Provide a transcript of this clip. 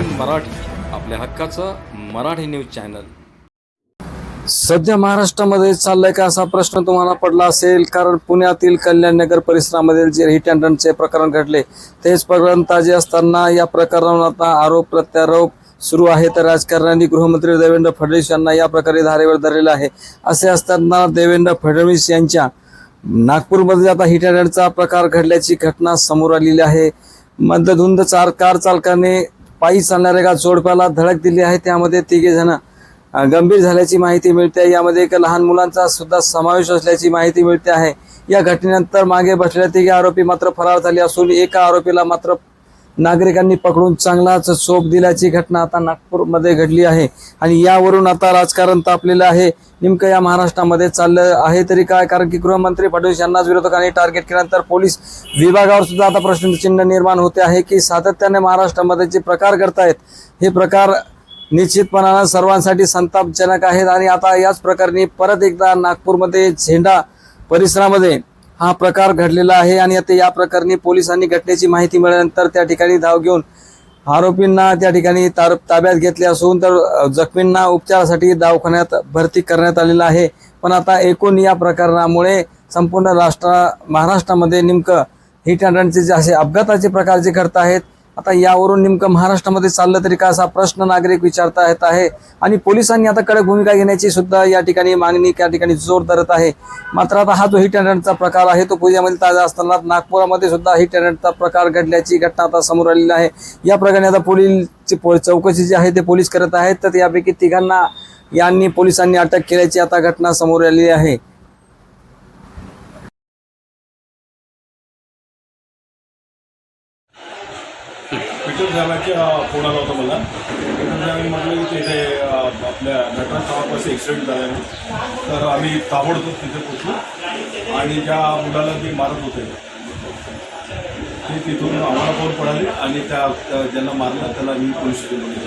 मराठी आपल्या हक्काचं Marathi news channel. सध्या महाराष्ट्रामध्ये चाललंय का असा प्रश्न तुम्हाला पडला असेल? कारण पुण्यातील कल्याण नगर परिसरामधील जे हिट अँड रनचे प्रकरण घडले तेच प्रकरण ताजे असताना या प्रकरणावर आता आरोप प्रत्यारोप सुरू आहे. तर राजकारण्यांनी गृहमंत्री देवेंद्र फडणवीस यांना या प्रकारे धारेवर धरलेलं आहे. असे असताना देवेंद्र फडणवीस यांच्या नागपूरमध्ये आता हिट अँड रनचा प्रकार घडल्याची घटना समोर आलेली आहे. मध्यधुंद चार कार चालकाने पायी चालणाऱ्या एका जोडप्याला धडक दिली आहे. त्यामध्ये तिघे जण गंभीर झाल्याची माहिती मिळते. यामध्ये एका लहान मुलांचा सुद्धा समावेश असल्याची माहिती मिळते आहे. या घटनेनंतर मागे बसलेल्या तिघे आरोपी मात्र फरार झाले असून एका आरोपीला मात्र नागरिकांनी पकडून चांगलाच चोप दिल्याची घटना आता नागपूरमध्ये घडली आहे. आणि यावरून आता राजकारण तापलेलं आहे. नेमकं या महाराष्ट्रामध्ये चाललं आहे तरी काय? कारण की गृहमंत्री फडणवीस यांनाच विरोधकांनी टार्गेट केल्यानंतर पोलीस विभागावर सुद्धा आता प्रश्नचिन्ह निर्माण होते आहे की सातत्याने महाराष्ट्रामध्ये जे प्रकार करतायत हे प्रकार निश्चितपणानं सर्वांसाठी संतापजनक आहेत. आणि आता याच प्रकरणी परत एकदा नागपूरमध्ये झेंडा परिसरामध्ये हा प्रकार घडलेला आहे आणि आता या प्रकरणी पोलिसांनी घटनेची माहिती मिळाल्यानंतर त्या ठिकाणी धाव घेऊन आरोपींना त्या ठिकाणी तार ताब्यात घेतले असून तर जखमींना उपचारासाठी दवाखान्यात भरती करण्यात आलेला आहे. पण आता एकूण या प्रकरणामुळे संपूर्ण राष्ट्र महाराष्ट्रामध्ये नेमकं हिट अँड रनचे जे असे अपघाताचे प्रकार जे घडत आहेत आता यावरून नेमकं महाराष्ट्रामध्ये चाललं तरी का असा प्रश्न नागरिक विचारता येत आहे? आणि पोलिसांनी आता कडक भूमिका घेण्याची सुद्धा या ठिकाणी मागणी त्या ठिकाणी जोर धरत आहे. मात्र आता हा जो हिट अँडचा प्रकार आहे तो पूजेमध्ये ताजा असताना नागपुरामध्ये सुद्धा हिट अँडचा प्रकार घडल्याची घटना आता समोर आलेली आहे. या प्रकरणी आता पोलीसची पो- चौकशी जी आहे ते पोलीस करत आहेत. तर यापैकी तिघांना यांनी पोलिसांनी अटक केल्याची आता घटना समोर आलेली आहे. रिटर्न झाल्याच्या फोन आला होता मला. रिटर्न साहेबांनी म्हटलं की तिथे आपल्या नटराज सावापासून ॲक्सिडेंट झाला आहे तर आम्ही ताबडतोब तिथे पोचलो आणि ज्या मुलाला ते मारत होते ते तिथून आम्हाला फोन पडाले आणि त्या ज्यांना मारलं त्याला मी पोलीस स्टेशनमध्ये